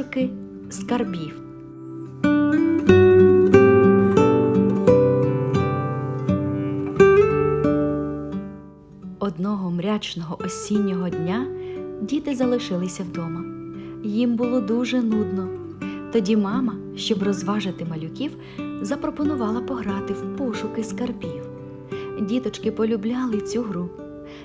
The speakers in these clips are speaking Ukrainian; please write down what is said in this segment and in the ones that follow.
пошуки скарбів. Одного мрячного осіннього дня діти залишилися вдома. Їм було дуже нудно. Тоді мама, щоб розважити малюків, запропонувала пограти в пошуки скарбів. Діточки полюбляли цю гру.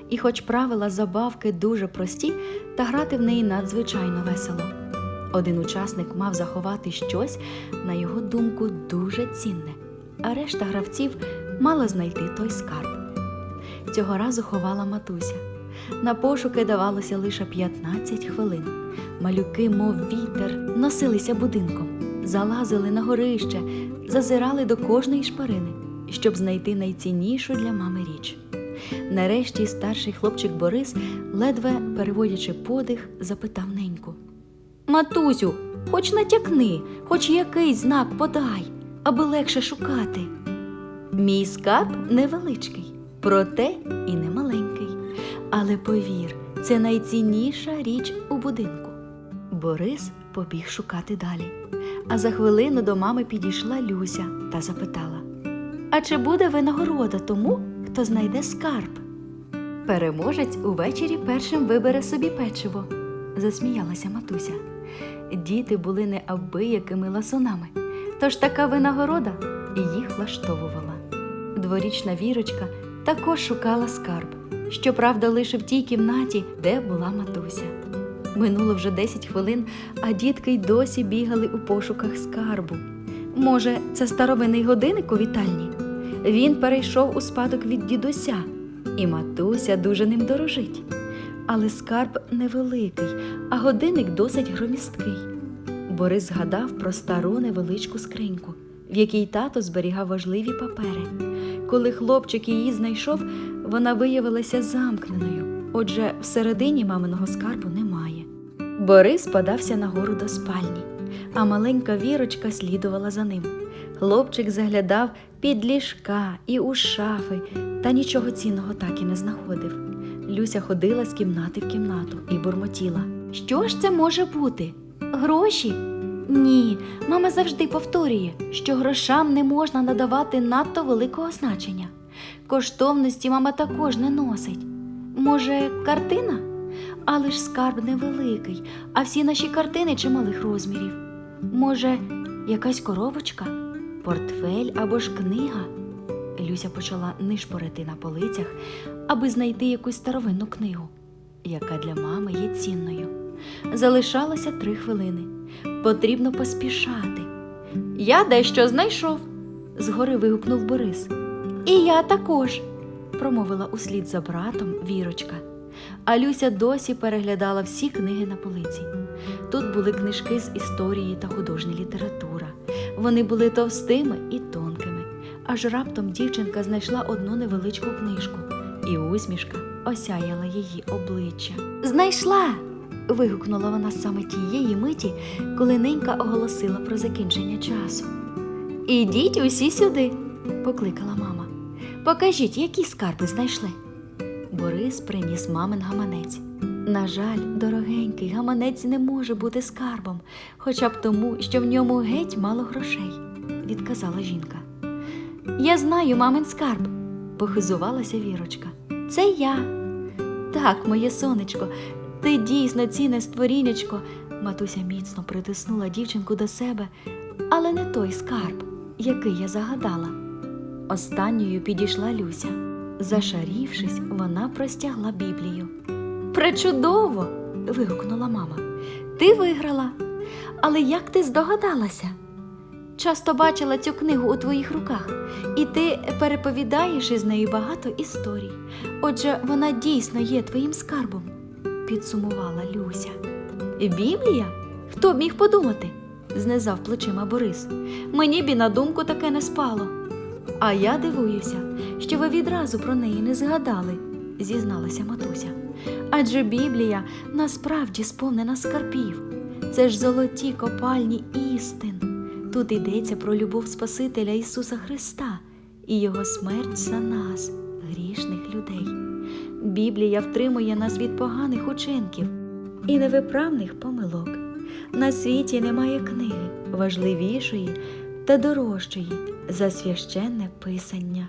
І, хоч правила забавки дуже прості, та грати в неї надзвичайно весело. Один учасник мав заховати щось, на його думку, дуже цінне, а решта гравців мала знайти той скарб. Цього разу ховала матуся. На пошуки давалося лише 15 хвилин. Малюки, мов вітер, носилися будинком, залазили на горище, зазирали до кожної шпарини, щоб знайти найціннішу для мами річ. Нарешті старший хлопчик Борис, ледве переводячи подих, запитав неньку. Матусю, хоч натякни, хоч якийсь знак подай, аби легше шукати. Мій скарб невеличкий, проте і не маленький. Але повір, це найцінніша річ у будинку. Борис побіг шукати далі. А за хвилину до мами підійшла Люся та запитала: А чи буде винагорода тому, хто знайде скарб? Переможець увечері першим вибере собі печиво, засміялася матуся. Діти були неабиякими ласунами, тож така винагорода їх влаштовувала. Дворічна вірочка також шукала скарб, щоправда, лише в тій кімнаті, де була матуся. Минуло вже 10 хвилин, а дітки й досі бігали у пошуках скарбу. Може, це старовинний годинник у вітальні? Він перейшов у спадок від дідуся, і матуся дуже ним дорожить. Але скарб невеликий, а годинник досить громісткий. Борис згадав про стару невеличку скриньку, в якій тато зберігав важливі папери. Коли хлопчик її знайшов, вона виявилася замкненою, отже, всередині маминого скарбу немає. Борис подався нагору до спальні, а маленька вірочка слідувала за ним. Хлопчик заглядав під ліжка і у шафи, та нічого цінного так і не знаходив. Люся ходила з кімнати в кімнату і бурмотіла. Що ж це може бути? Гроші? Ні, мама завжди повторює, що грошам не можна надавати надто великого значення. Коштовності мама також не носить. Може, картина? Але ж скарб невеликий, а всі наші картини чималих розмірів. Може, якась коробочка, портфель або ж книга? Люся почала нишпорити на полицях, аби знайти якусь старовинну книгу, яка для мами є цінною. Залишалося три хвилини. Потрібно поспішати. Я дещо знайшов, згори вигукнув Борис. І я також, промовила услід за братом Вірочка. А Люся досі переглядала всі книги на полиці. Тут були книжки з історії та художня література. Вони були товстими і тонкими. Аж раптом дівчинка знайшла одну невеличку книжку, і усмішка осяяла її обличчя. Знайшла. вигукнула вона саме тієї миті, коли ненька оголосила про закінчення часу. Ідіть усі сюди, покликала мама. Покажіть, які скарби знайшли. Борис приніс мамин гаманець. На жаль, дорогенький гаманець не може бути скарбом, хоча б тому, що в ньому геть мало грошей, відказала жінка. Я знаю мамин скарб, похизувалася Вірочка. Це я. Так, моє сонечко, ти дійсно цінне створінечко. Матуся міцно притиснула дівчинку до себе, але не той скарб, який я загадала. Останньою підійшла Люся. Зашарівшись, вона простягла Біблію. Пречудово. вигукнула мама. Ти виграла. Але як ти здогадалася? Часто бачила цю книгу у твоїх руках, і ти переповідаєш із нею багато історій. Отже, вона дійсно є твоїм скарбом, підсумувала Люся. Біблія? Хто б міг подумати? знизав плечима Борис. Мені б і на думку таке не спало. А я дивуюся, що ви відразу про неї не згадали, зізналася матуся. Адже Біблія насправді сповнена скарбів. Це ж золоті копальні істин. Тут йдеться про любов Спасителя Ісуса Христа і Його смерть за нас, грішних людей. Біблія втримує нас від поганих учинків і невиправних помилок. На світі немає книги важливішої та дорожчої за священне писання.